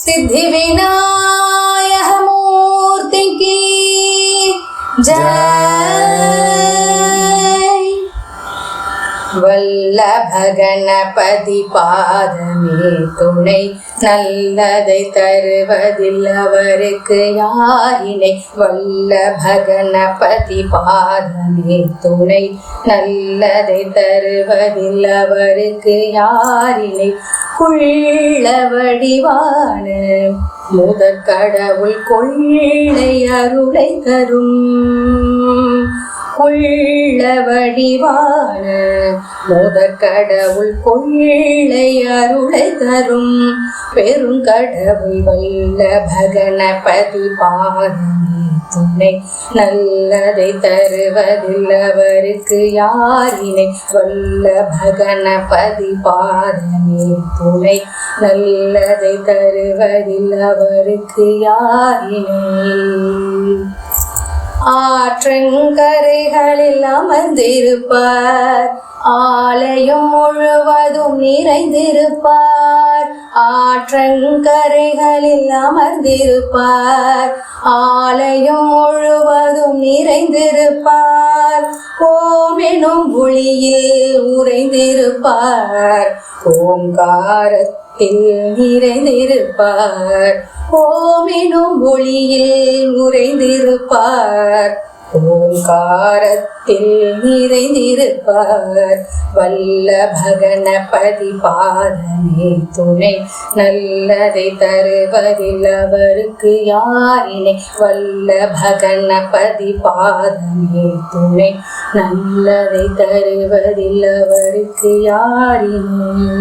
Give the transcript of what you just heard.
सिद्धि विनायक मूर्ति की जय வல்லப கணபதி பாதமே துணை நல்லதை தருவதில் அவருக்கு யாரினை வல்லப கணபதி பாதமே துணை நல்லதை தருவதில் அவருக்கு யாரினை குள்ள வடிவான முதற் கடவுள் கொள்ளை அருளை தரும். கொள்ள வடிவான முதற் கடவுள் கொள்ளை அருளை தரும். பெருங்கடவுள் வல்ல பகணபதி பாதம் துணை நல்லதை தருவதில் அவருக்கு யாரினை? வல்ல பகணபதி பாதமே துணை நல்லதை தருவதில் அவருக்கு யாரினை? ஆற்றங்கரைகளில் அமர்ந்திருப்பார். ஆலயம் முழுவதும் நிறைந்திருப்பார். ஆற்றங்கரைகளில் அமர்ந்திருப்பார். ஆலயம் முழுவதும் நிறைந்திருப்பார். ஓமெனும் ஒளியில் உறைந்திருப்பார். ஓங்காரத்தில் நிறைந்திருப்பார். ஓமெனும் ஒளியில் உறைந்திருப்பார். ஓங்காரத்தில் நிறைந்திருப்பார் வல்ல பகணபதி பாதமே துணை. நல்லதை தருவதில் அவருக்கு யாரினை? வல்ல பகணபதி பாதமே துணை. நல்லதை தருவதில் அவருக்கு யாரினை?